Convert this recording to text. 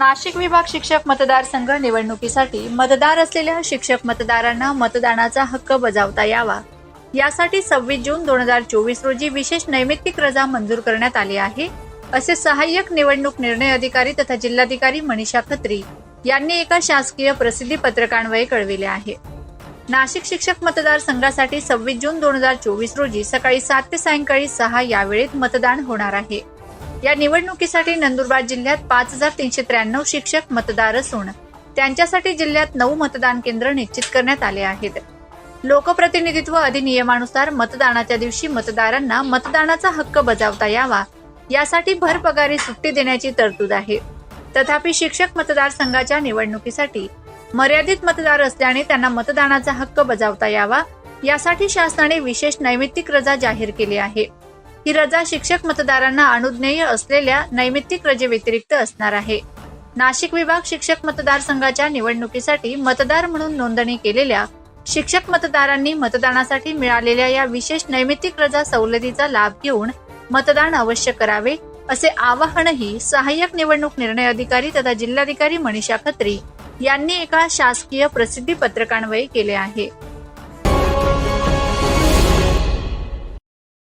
नाशिक विभाग शिक्षक मतदारसंघ निवडणुकीसाठी मतदार असलेल्या शिक्षक मतदारांना मतदानाचा हक्क बजावता यावा. यासाठी सव्वीस जून दोन हजार चोवीस रोजी विशेष नैमित्तिक रजा मंजूर करण्यात आली आहे. असे सहाय्यक निवडणूक निर्णय अधिकारी तथा जिल्हाधिकारी मनीषा खत्री यांनी एका शासकीय प्रसिद्धी पत्रकान्वये कळविले आहे. नाशिक शिक्षक मतदारसंघासाठी सव्वीस जून दोन हजार चोवीस रोजी सकाळी सात ते सायंकाळी सहा या वेळेत मतदान होणार आहे. या निवडणुकीसाठी नंदुरबार जिल्ह्यात पाच हजार तीनशे त्र्याण्णव शिक्षक मतदार असून त्यांच्यासाठी जिल्ह्यात नऊ मतदान केंद्र निश्चित करण्यात आले आहेत. लोकप्रतिनिधित्व अधिनियमानुसार मतदानाच्या दिवशी मतदारांना मतदानाचा हक्क बजावता यावा यासाठी भरपगारी सुट्टी देण्याची तरतूद आहे. तथापि शिक्षक मतदारसंघाच्या निवडणुकीसाठी मर्यादित मतदार असल्याने त्यांना मतदानाचा हक्क बजावता यावा यासाठी शासनाने विशेष नैमित्तिक रजा जाहीर केली आहे. ही रजा शिक्षक मतदारांना अनुज्ञेय असलेल्या नैमित्तिक रजेव्यतिरिक्त असणार आहे. नाशिक विभाग शिक्षक मतदारसंघाच्या निवडणुकीसाठी मतदार म्हणून नोंदणी केलेल्या शिक्षक मतदारांनी मतदानासाठी मिळालेल्या या विशेष नैमित्तिक रजा सवलतीचा लाभ घेऊन मतदान अवश्य करावे असे आवाहनही सहाय्यक निवडणूक निर्णय अधिकारी तथा जिल्हाधिकारी मनीषा खत्री यांनी एका शासकीय प्रसिद्धी पत्रकान्वये केले आहे.